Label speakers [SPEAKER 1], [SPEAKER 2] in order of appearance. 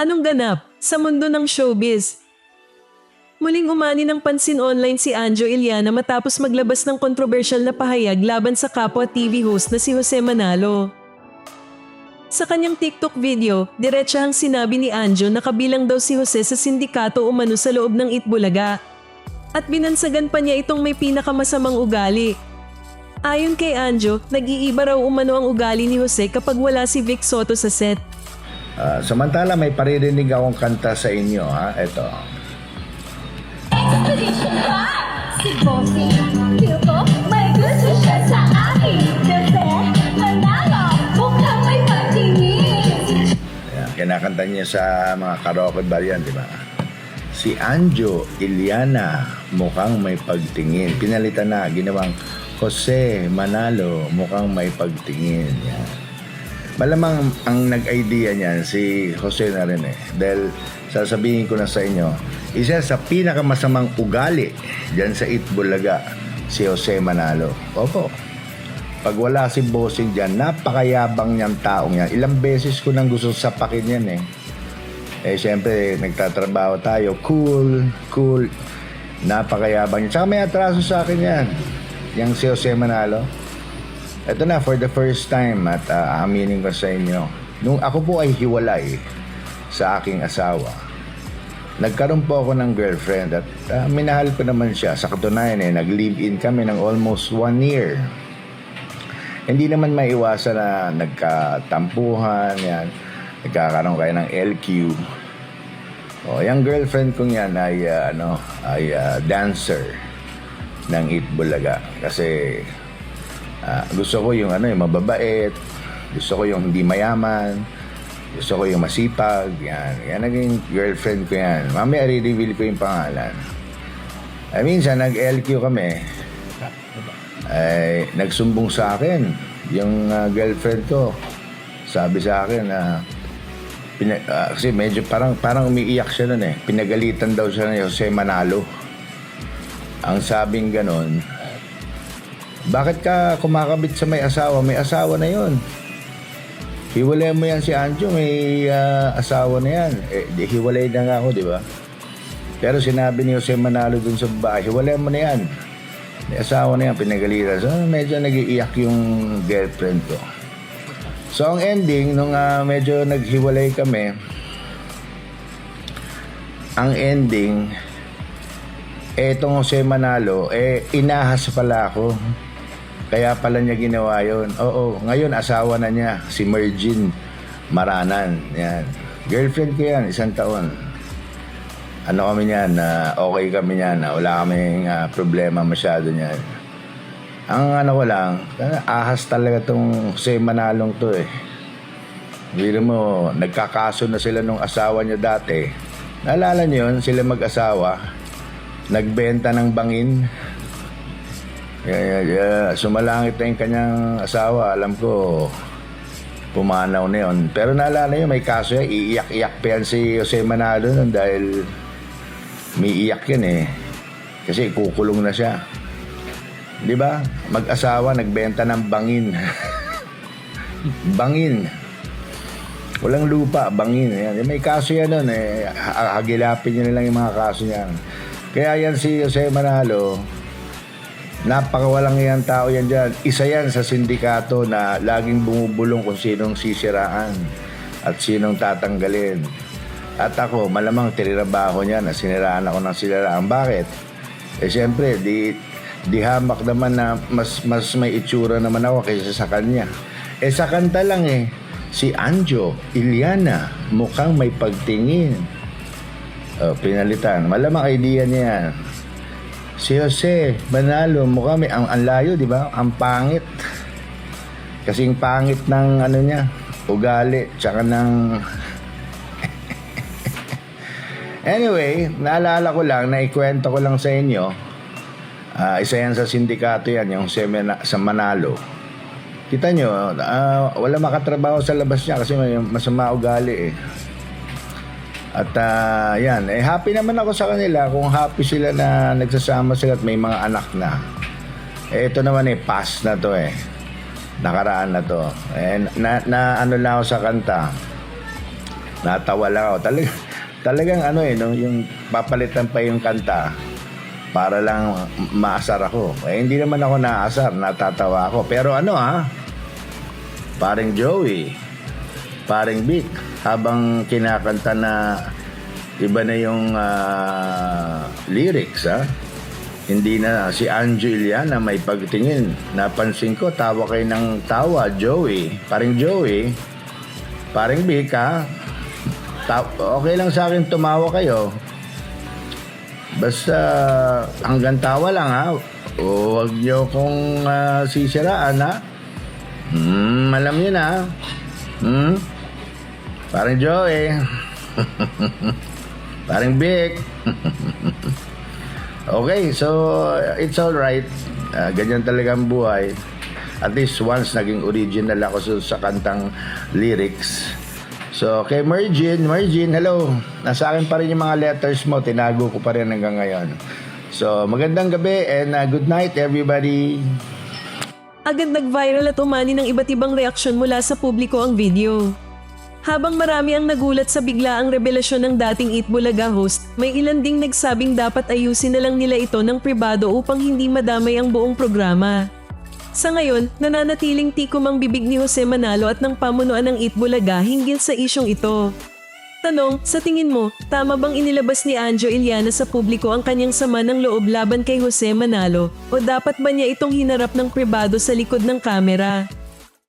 [SPEAKER 1] Anong ganap sa mundo ng showbiz? Muling umani ng pansin online si Anjo Iliana matapos maglabas ng kontrobersyal na pahayag laban sa kapwa TV host na si Jose Manalo. Sa kanyang TikTok video, diretsahang sinabi ni Anjo na kabilang daw si Jose sa sindikato umano sa loob ng Itbulaga. At binansagan pa niya itong may pinakamasamang ugali. Ayon kay Anjo, nag-iiba raw umano ang ugali ni Jose kapag wala si Vic Soto sa set.
[SPEAKER 2] Ah, samantala may paririnig akong kanta sa inyo ha. Ito.
[SPEAKER 3] Expedition ba? Si feel ko may gusto siya sa akin. Kasi manalo, mukhang may patingin.
[SPEAKER 2] Ayan, kinakanta niya sa mga karaoke bar yan, di ba? Si Anjo Iliana, mukhang may pagtingin. Pinalitan na, ginawang Jose Manalo, mukhang may pagtingin. Yan. Malamang ang nag-idea niyan si Jose na rin eh. Dahil sasabihin ko na sa inyo, isa sa pinakamasamang ugali dyan sa Itbulaga, si Jose Manalo. Opo, pag wala si bossing dyan, napakayabang niyang taong yan. Ilang beses ko nang gusto sapakin yan eh. Eh, siyempre, nagtatrabaho tayo. Cool, cool. Napakayabang niya. Tsaka may atraso sa akin yan. Yang si Jose Manalo. Ito na, for the first time, at uh, aminin ko sa inyo, nung ako po ay hiwalay sa aking asawa, nagkaroon po ako ng girlfriend at uh, minahal ko naman siya. Sa katunayan eh, nag-live-in kami ng almost one year hindi naman maiwasan na nagkatampuhan, yan. Nagkakaroon kayo ng LQ. O, yung girlfriend kong yan ay, ah, ano, ay ah, dancer ng Itbulaga. Kasi ah, gusto ko yung ano, yung mababait. Gusto ko yung hindi mayaman. Gusto ko yung masipag. Yan. Yan naging girlfriend ko yan. Mamaya i-reveal ko yung pangalan. Ay, minsan, nag-LQ kami ay nagsumbong sa akin yung ah, girlfriend ko. Sabi sa akin na pina- ah, kasi medyo parang parang umiiyak siya noon eh. Pinagalitan daw siya ni Jose Manalo. Ang sabing ganon, bakit ka kumakabit sa may asawa? May asawa na yon. Hiwalay mo yan si Anjo, may ah, asawa na yan. Eh, di, hiwalay na nga ako, di ba? Pero sinabi ni Jose Manalo dun sa bahay, hiwalay mo na yan. May asawa na yan, pinagalitan. So, medyo nagiiyak yung girlfriend ko. So, ang ending, nung ah, medyo naghiwalay kami, ang ending, etong Jose Manalo, eh, inahas pala ako. Kaya pala niya ginawa yon. Oo, ngayon asawa na niya, si Mergin Maranan. Yan. Girlfriend ko yan, isang taon ano kami niyan, na okay kami niyan, na wala kaming ah, problema masyado niyan. Ang ano ko lang, ahas talaga tong si Manalong to eh. Biro mo, nagkakaso na sila nung asawa niya dati. Naalala niyo yun, sila mag-asawa, nagbenta ng bangin. Yeah, yeah, yeah. Sumalangit na yung kanyang asawa, alam ko, pumanaw na yun. Pero naalala niyo, may kaso yan, iiyak-iyak pa yan si Jose Manalo nun dahil may iyak yan eh. Kasi kukulong na siya. Di ba? Mag-asawa, nagbenta ng bangin. bangin. Walang lupa, bangin. Yan. May kaso yan nun eh. Ha- Hagilapin nyo na lang yung mga kaso niyan. Kaya yan si Jose Manalo, napakawalang yan tao yan dyan. Isa yan sa sindikato na laging bumubulong kung sinong sisiraan at sinong tatanggalin. At ako, malamang tinirabaho niya na siniraan ako ng siniraan. Bakit? Eh siyempre, di, di hamak naman na mas, mas may itsura naman ako kaysa sa kanya. Eh sa kanta lang eh, si Anjo, Iliana, mukhang may pagtingin. Oh, pinalitan. Malamang idea niya yan. Si Jose Manalo, mukhang may, ang, ang layo, di ba? Ang pangit. Kasing pangit ng ano niya, ugali, tsaka ng Anyway, naalala ko lang, naikwento ko lang sa inyo, ah, isa yan sa sindikato yan, yung semina, sa Manalo. Kita nyo, ah, wala makatrabaho sa labas niya kasi may masama ugali eh. At ah, yan, eh happy naman ako sa kanila kung happy sila na nagsasama sila at may mga anak na. Eh ito naman eh, pass na to eh. Nakaraan na to. Eh, na, na ano lang ako sa kanta Natawa lang ako. Talaga, talagang ano eh, no, yung papalitan pa yung kanta para lang maasar ako. Eh, hindi naman ako naasar, natatawa ako. Pero ano ha, paring Joey, paring Vic, habang kinakanta na iba na yung ah, lyrics ha, hindi na si Anjo Iliana may pagtingin. Napansin ko, tawa kayo ng tawa, Joey. Paring Joey, paring Vic ha, Ta- okay lang sa akin tumawa kayo. Basta hanggang tawa lang ha. Huwag niyo kong ah, sisiraan ha. Hmm, alam niyo na. Hmm? Parang Joey. Parang Vic. okay, so it's all right. Ah, ganyan talaga ang buhay. At least once naging original ako sa, sa kantang lyrics. So, kay Mergin, Mergin, hello. Nasa akin pa rin yung mga letters mo. Tinago ko pa rin hanggang ngayon. So, magandang gabi and uh, good night everybody.
[SPEAKER 1] Agad nag-viral at umani ng iba't ibang reaksyon mula sa publiko ang video. Habang marami ang nagulat sa biglaang revelasyon ng dating Eat Bulaga host, may ilan ding nagsabing dapat ayusin na lang nila ito ng pribado upang hindi madamay ang buong programa. Sa ngayon, nananatiling tikom ang bibig ni Jose Manalo at ng pamunuan ng Eat Bulaga hinggil sa isyong ito. Tanong, sa tingin mo, tama bang inilabas ni Anjo Iliana sa publiko ang kanyang sama ng loob laban kay Jose Manalo o dapat ba niya itong hinarap ng pribado sa likod ng kamera?